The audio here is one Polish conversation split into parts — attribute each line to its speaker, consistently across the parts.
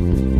Speaker 1: i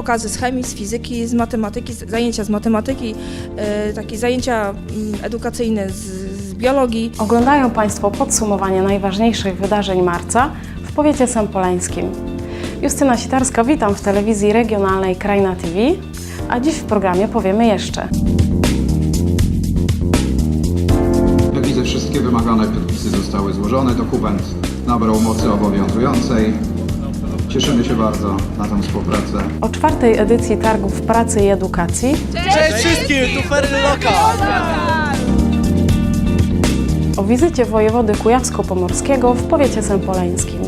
Speaker 1: pokazy z chemii, z fizyki, z matematyki, z- zajęcia z matematyki, e, takie zajęcia mm, edukacyjne z, z biologii.
Speaker 2: Oglądają Państwo podsumowanie najważniejszych wydarzeń marca w powiecie sępoleńskim. Justyna Sitarska, witam w telewizji regionalnej Krajna TV, a dziś w programie powiemy jeszcze.
Speaker 3: Jak widzę, wszystkie wymagane podpisy zostały złożone. Dokument nabrał mocy obowiązującej. Cieszymy się bardzo na tę współpracę.
Speaker 2: O czwartej edycji Targów Pracy i Edukacji,
Speaker 4: Cześć wszystkim, tu Ferry Lokal!
Speaker 2: o wizycie wojewody kujawsko-pomorskiego w powiecie sępoleńskim.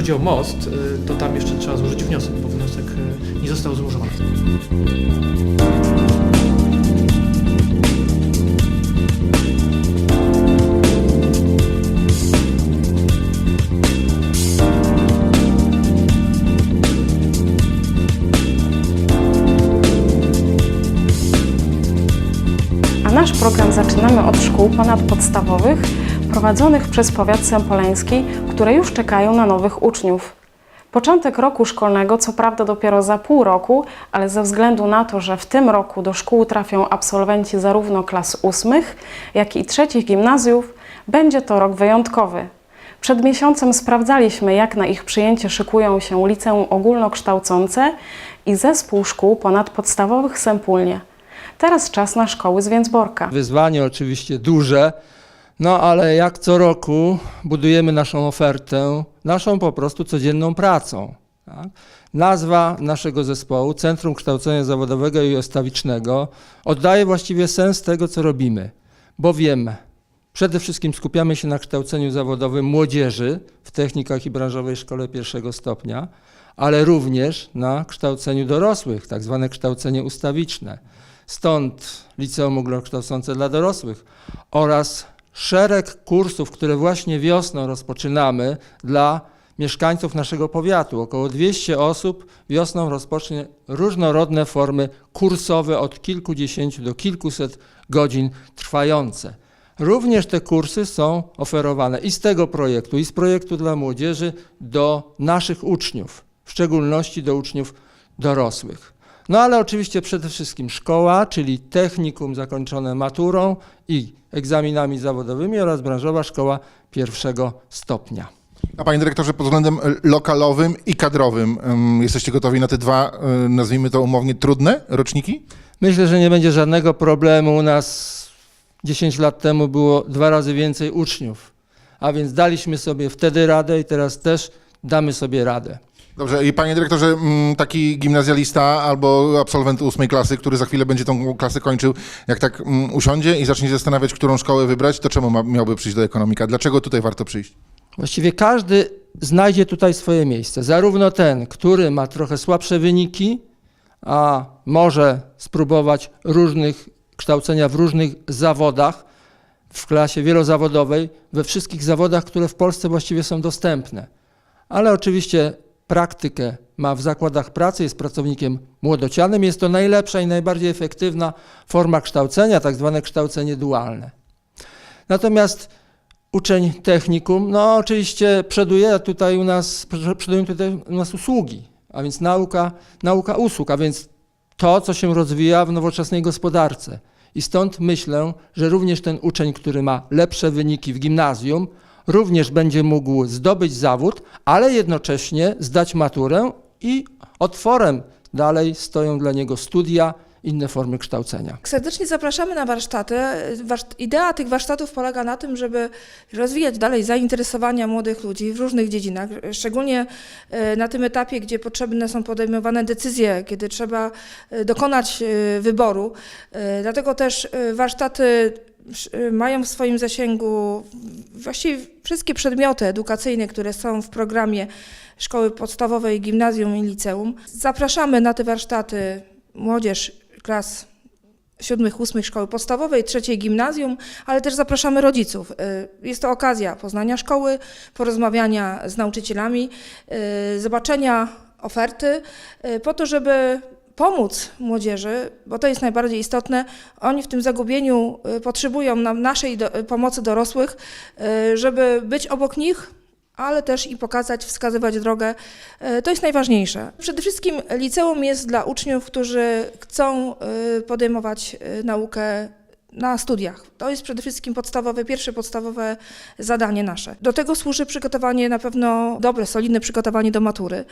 Speaker 5: Chodzi o most, y, to tam jeszcze trzeba złożyć wniosek, bo wniosek y, nie został złożony.
Speaker 2: Nasz program zaczynamy od szkół ponadpodstawowych prowadzonych przez powiat sępoleński, które już czekają na nowych uczniów. Początek roku szkolnego, co prawda dopiero za pół roku, ale ze względu na to, że w tym roku do szkół trafią absolwenci zarówno klas ósmych, jak i trzecich gimnazjów, będzie to rok wyjątkowy. Przed miesiącem sprawdzaliśmy, jak na ich przyjęcie szykują się liceum ogólnokształcące i zespół szkół ponadpodstawowych Sępólnie. Teraz czas na szkoły z Więcborka.
Speaker 6: Wyzwanie oczywiście duże, no ale jak co roku budujemy naszą ofertę, naszą po prostu codzienną pracą. Tak? Nazwa naszego zespołu, Centrum Kształcenia Zawodowego i Ustawicznego, oddaje właściwie sens tego, co robimy, bowiem przede wszystkim skupiamy się na kształceniu zawodowym młodzieży w technikach i branżowej szkole pierwszego stopnia, ale również na kształceniu dorosłych, tak zwane kształcenie ustawiczne. Stąd Liceum Ogólnokształcące dla Dorosłych oraz szereg kursów, które właśnie wiosną rozpoczynamy dla mieszkańców naszego powiatu. Około 200 osób wiosną rozpocznie różnorodne formy kursowe od kilkudziesięciu do kilkuset godzin trwające. Również te kursy są oferowane i z tego projektu, i z projektu dla młodzieży do naszych uczniów, w szczególności do uczniów dorosłych. No ale oczywiście przede wszystkim szkoła, czyli technikum zakończone maturą i egzaminami zawodowymi oraz branżowa szkoła pierwszego stopnia.
Speaker 7: A panie dyrektorze, pod względem e, lokalowym i kadrowym jesteście gotowi na te dwa, e, nazwijmy to umownie, trudne roczniki?
Speaker 6: Myślę, że nie będzie żadnego problemu. U nas 10 lat temu było dwa razy więcej uczniów, a więc daliśmy sobie wtedy radę i teraz też damy sobie radę.
Speaker 7: Dobrze, i panie dyrektorze, mm, taki gimnazjalista albo absolwent ósmej klasy, który za chwilę będzie tą klasę kończył, jak tak mm, usiądzie i zacznie zastanawiać, którą szkołę wybrać, to czemu miałby przyjść do ekonomika? Dlaczego tutaj warto przyjść?
Speaker 6: Właściwie każdy znajdzie tutaj swoje miejsce. Zarówno ten, który ma trochę słabsze wyniki, a może spróbować różnych kształcenia w różnych zawodach, w klasie wielozawodowej, we wszystkich zawodach, które w Polsce właściwie są dostępne. Ale oczywiście praktykę ma w zakładach pracy, jest pracownikiem młodocianym. Jest to najlepsza i najbardziej efektywna forma kształcenia, tak zwane kształcenie dualne. Natomiast uczeń technikum, no oczywiście przoduje tutaj u nas, przodują tutaj u nas usługi, a więc nauka, nauka usług, a więc to, co się rozwija w nowoczesnej gospodarce. I stąd myślę, że również ten uczeń, który ma lepsze wyniki w gimnazjum, również będzie mógł zdobyć zawód, ale jednocześnie zdać maturę i otworem dalej stoją dla niego studia, inne formy kształcenia.
Speaker 1: Serdecznie zapraszamy na warsztaty. Warszt- Idea tych warsztatów polega na tym, żeby rozwijać dalej zainteresowania młodych ludzi w różnych dziedzinach, szczególnie e, na tym etapie, gdzie potrzebne są podejmowane decyzje, kiedy trzeba e, dokonać e, wyboru. Dlatego też warsztaty sz- mają w swoim zasięgu właściwie wszystkie przedmioty edukacyjne, które są w programie szkoły podstawowej, gimnazjum i liceum. Zapraszamy na te warsztaty młodzież klas siódmych, ósmych szkoły podstawowej, trzeciej gimnazjum, ale też zapraszamy rodziców. Y, Jest to okazja poznania szkoły, porozmawiania z nauczycielami, y, zobaczenia oferty, y, po to, żeby pomóc młodzieży, bo to jest najbardziej istotne. Oni w tym zagubieniu y, potrzebują nam naszej do, pomocy dorosłych, y, żeby być obok nich, ale też i pokazać, wskazywać drogę. To jest najważniejsze. Przede wszystkim liceum jest dla uczniów, którzy chcą podejmować naukę na studiach. To jest przede wszystkim podstawowe, pierwsze podstawowe zadanie nasze. Do tego służy przygotowanie na pewno dobre, solidne przygotowanie do matury,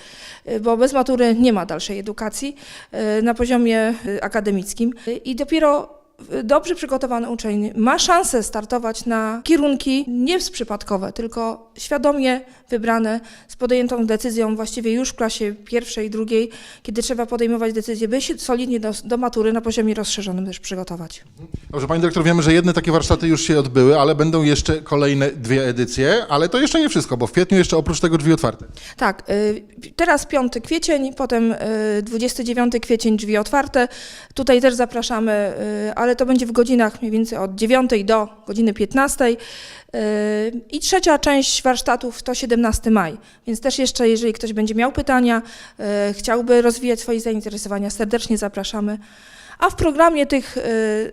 Speaker 1: e, bo bez matury nie ma dalszej edukacji e, na poziomie e, akademickim i dopiero dobrze przygotowany uczeń ma szansę startować na kierunki nie przypadkowe, tylko świadomie wybrane z podjętą decyzją właściwie już w klasie pierwszej, drugiej, kiedy trzeba podejmować decyzję, by się solidnie do, do matury na poziomie rozszerzonym też przygotować.
Speaker 7: Dobrze, Pani Dyrektor, wiemy, że jedne takie warsztaty już się odbyły, ale będą jeszcze kolejne dwie edycje, ale to jeszcze nie wszystko, bo w kwietniu jeszcze oprócz tego drzwi otwarte.
Speaker 1: Tak, y, teraz 5 kwiecień, potem y, 29 kwiecień drzwi otwarte. Tutaj też zapraszamy, y, ale to będzie w godzinach mniej więcej od 9 do godziny 15. Y, I trzecia część warsztatów to 17 maj. Więc też jeszcze, jeżeli ktoś będzie miał pytania, y, chciałby rozwijać swoje zainteresowania, serdecznie zapraszamy. A w programie tych y,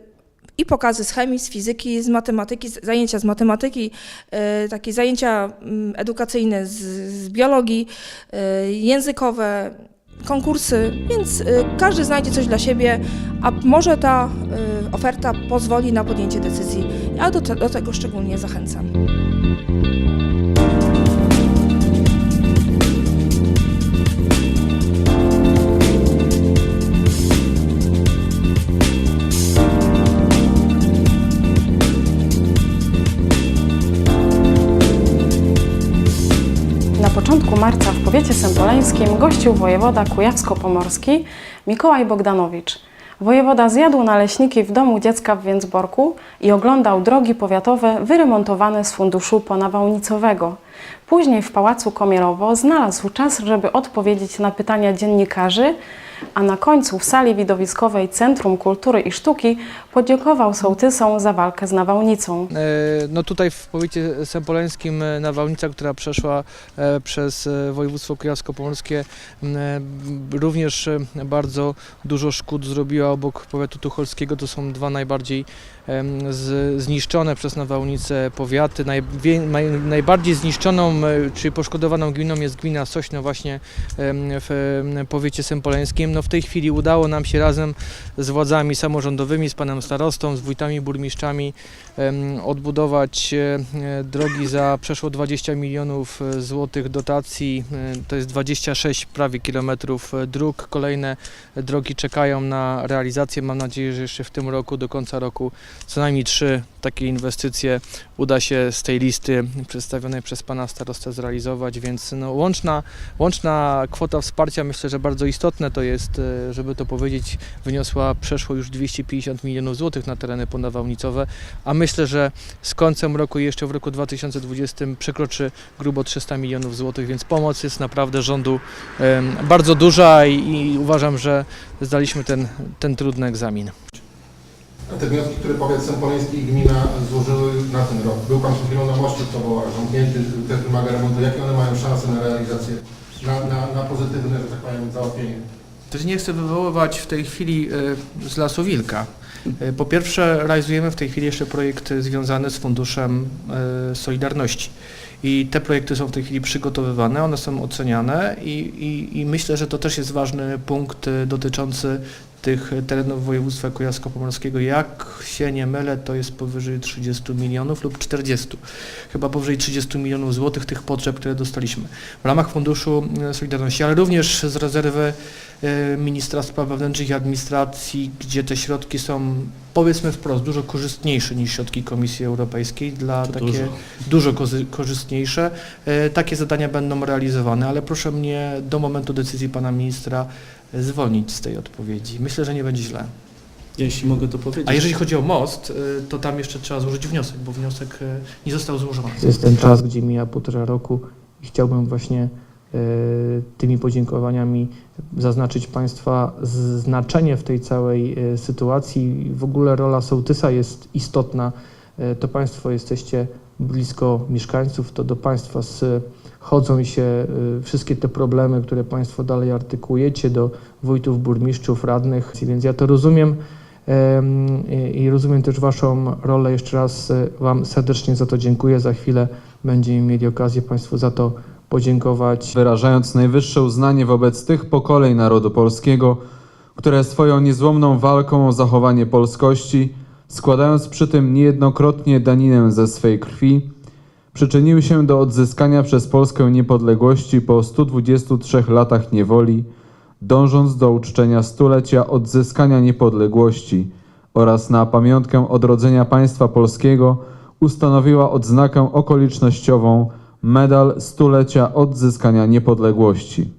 Speaker 1: i pokazy z chemii, z fizyki, z matematyki, zajęcia z matematyki, takie zajęcia mm, edukacyjne z, z biologii, językowe, konkursy, więc e, każdy znajdzie coś dla siebie, a może ta e, oferta pozwoli na podjęcie decyzji. Ja do, do tego szczególnie zachęcam.
Speaker 2: Początku marca w powiecie sępoleńskim gościł wojewoda kujawsko-pomorski Mikołaj Bogdanowicz. Wojewoda zjadł naleśniki w domu dziecka w Więcborku i oglądał drogi powiatowe wyremontowane z funduszu ponawałnicowego. Później w Pałacu Komierowo znalazł czas, żeby odpowiedzieć na pytania dziennikarzy, a na końcu w sali widowiskowej Centrum Kultury i Sztuki podziękował sołtysom za walkę z nawałnicą.
Speaker 5: E, No tutaj w powiecie sępoleńskim e, nawałnica, która przeszła e, przez województwo kujawsko-pomorskie również bardzo dużo szkód zrobiła obok powiatu tucholskiego. To są dwa najbardziej zniszczone przez nawałnicę powiaty. Najbardziej zniszczoną, e, czy poszkodowaną gminą jest gmina Sośno właśnie w powiecie sępoleńskim. No w tej chwili udało nam się razem z władzami samorządowymi, z panem starostą, z wójtami, burmistrzami odbudować e, e, drogi za przeszło 20 milionów złotych dotacji. To jest 26 prawie kilometrów dróg. Kolejne drogi czekają na realizację. Mam nadzieję, że jeszcze w tym roku, do końca roku, co najmniej trzy takie inwestycje uda się z tej listy przedstawionej przez pana starostę zrealizować, więc no, łączna, łączna kwota wsparcia myślę, że bardzo istotne to jest, e, żeby to powiedzieć, wyniosła przeszło już 250 milionów złotych na tereny ponawałnicowe, a myślę, że z końcem roku jeszcze w roku 2020 przekroczy grubo 300 milionów złotych, więc pomoc jest naprawdę rządu bardzo duża i, i uważam, że zdaliśmy ten, ten trudny egzamin.
Speaker 7: A te wnioski, które powiat sępoleński i gmina złożyły na ten rok, był Pan przed chwilą na moście, to był zamknięty, ten wymaga remontu, jakie one mają szanse na realizację, na, na, na pozytywne, że tak powiem, załatwienie?
Speaker 8: Też nie chcę wywoływać w tej chwili e, z lasu wilka. E, Po pierwsze, realizujemy w tej chwili jeszcze projekt związany z Funduszem e, Solidarności. I te projekty są w tej chwili przygotowywane, one są oceniane i, i, i myślę, że to też jest ważny punkt dotyczący
Speaker 5: tych terenów województwa kujawsko-pomorskiego, jak się nie mylę, to jest powyżej 30 milionów lub 40, chyba powyżej 30 milionów złotych tych potrzeb, które dostaliśmy w ramach Funduszu Solidarności, ale również z rezerwy e, Ministra Spraw Wewnętrznych i Administracji, gdzie te środki są powiedzmy wprost dużo korzystniejsze niż środki Komisji Europejskiej, dla takie dużo, kozy- korzystniejsze. E, Takie zadania będą realizowane, ale proszę mnie do momentu decyzji pana ministra zwolnić z tej odpowiedzi. Myślę, że nie będzie źle.
Speaker 4: Jeśli mogę to powiedzieć.
Speaker 5: A jeżeli chodzi o most, e, to tam jeszcze trzeba złożyć wniosek, bo wniosek e, nie został złożony. To jest ten czas, gdzie mija półtora roku i chciałbym właśnie e, tymi podziękowaniami zaznaczyć Państwa znaczenie w tej całej sytuacji. W ogóle rola sołtysa jest istotna. To Państwo jesteście blisko mieszkańców, to do Państwa schodzą się e, wszystkie te problemy, które Państwo dalej artykułujecie, do wójtów, burmistrzów, radnych, więc ja to rozumiem. Em, I rozumiem też Waszą rolę. Jeszcze raz e, Wam serdecznie za to dziękuję. Za chwilę będziemy mieli okazję Państwu za to podziękować.
Speaker 9: wyrażając najwyższe uznanie wobec tych pokoleń narodu polskiego, które swoją niezłomną walką o zachowanie polskości, składając przy tym niejednokrotnie daninę ze swej krwi, przyczyniły się do odzyskania przez Polskę niepodległości po 123 latach niewoli, dążąc do uczczenia stulecia odzyskania niepodległości oraz na pamiątkę odrodzenia państwa polskiego ustanowiła odznakę okolicznościową Medal Stulecia Odzyskania Niepodległości.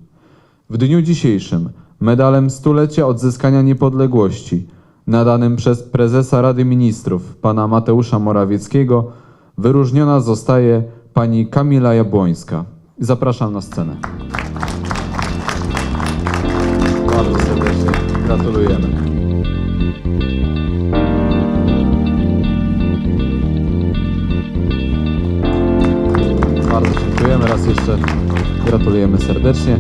Speaker 9: W dniu dzisiejszym medalem Stulecia Odzyskania Niepodległości nadanym przez prezesa Rady Ministrów pana Mateusza Morawieckiego wyróżniona zostaje pani Kamila Jabłońska. Zapraszam na scenę. Bardzo serdecznie gratulujemy. Bardzo dziękujemy raz jeszcze. Gratulujemy serdecznie.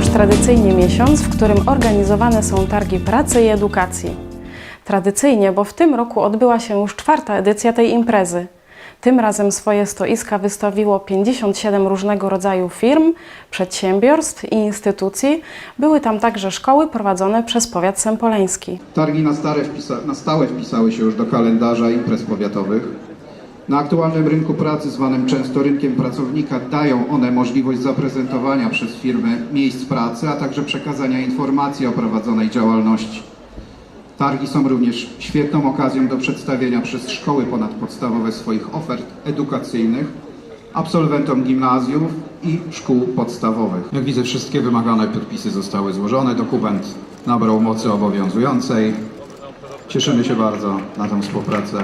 Speaker 2: Już tradycyjnie miesiąc, w którym organizowane są targi pracy i edukacji. Tradycyjnie, bo w tym roku odbyła się już czwarta edycja tej imprezy. Tym razem swoje stoiska wystawiło 57 różnego rodzaju firm, przedsiębiorstw i instytucji. Były tam także szkoły prowadzone przez powiat sępoleński.
Speaker 3: Targi na stałe wpisały się już do kalendarza imprez powiatowych. Na aktualnym rynku pracy, zwanym często rynkiem pracownika, dają one możliwość zaprezentowania przez firmy miejsc pracy, a także przekazania informacji o prowadzonej działalności. Targi są również świetną okazją do przedstawienia przez szkoły ponadpodstawowe swoich ofert edukacyjnych absolwentom gimnazjów i szkół podstawowych. Jak widzę, wszystkie wymagane podpisy zostały złożone. Dokument nabrał mocy obowiązującej. Cieszymy się bardzo na tę współpracę.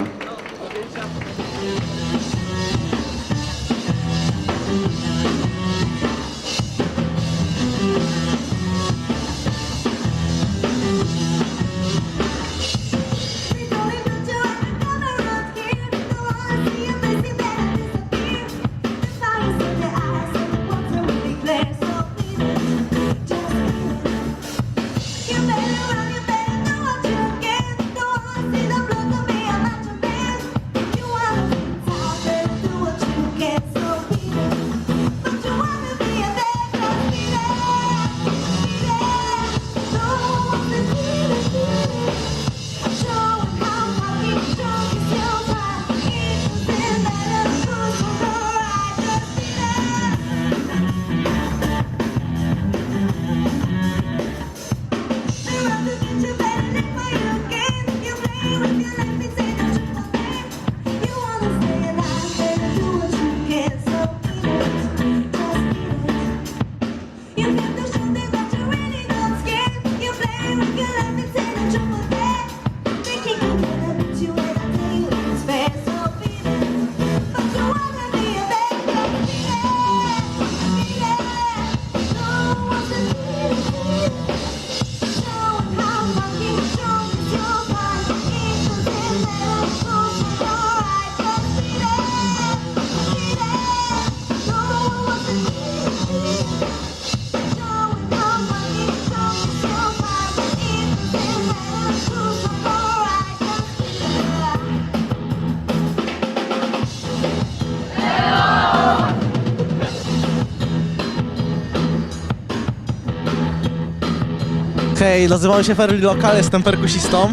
Speaker 10: Hej, nazywam się Ferli Lokal, jestem perkusistą.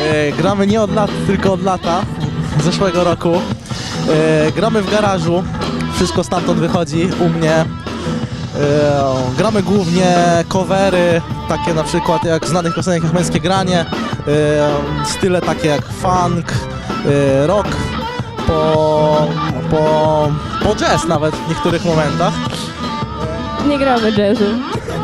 Speaker 10: E, gramy nie od lat, tylko od lata, zeszłego roku. E, gramy w garażu, wszystko stamtąd wychodzi u mnie. E, gramy głównie covery, takie na przykład jak znanych piosenek jak Męskie Granie, e, style takie jak funk, e, rock, po, po, po jazz nawet w niektórych momentach.
Speaker 11: Nie gramy jazzu.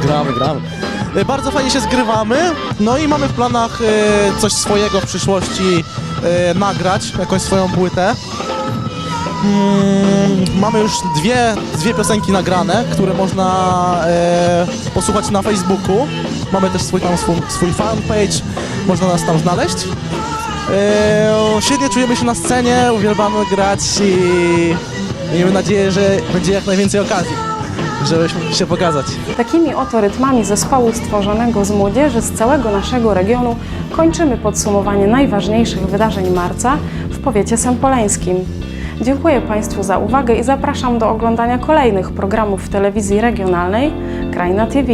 Speaker 10: Gramy, gramy. E, Bardzo fajnie się zgrywamy, no i mamy w planach e, coś swojego w przyszłości e, nagrać, jakąś swoją płytę. Mm, mamy już dwie, dwie piosenki nagrane, które można posłuchać na Facebooku. Mamy też swój, tam swój, swój fanpage, można nas tam znaleźć. Świetnie czujemy się na scenie, uwielbiamy grać i miejmy nadzieję, że będzie jak najwięcej okazji, żebyśmy się pokazać.
Speaker 2: Takimi oto rytmami zespołu stworzonego z młodzieży z całego naszego regionu kończymy podsumowanie najważniejszych wydarzeń marca w powiecie sępoleńskim. Dziękuję Państwu za uwagę i zapraszam do oglądania kolejnych programów w telewizji regionalnej Krajna TV.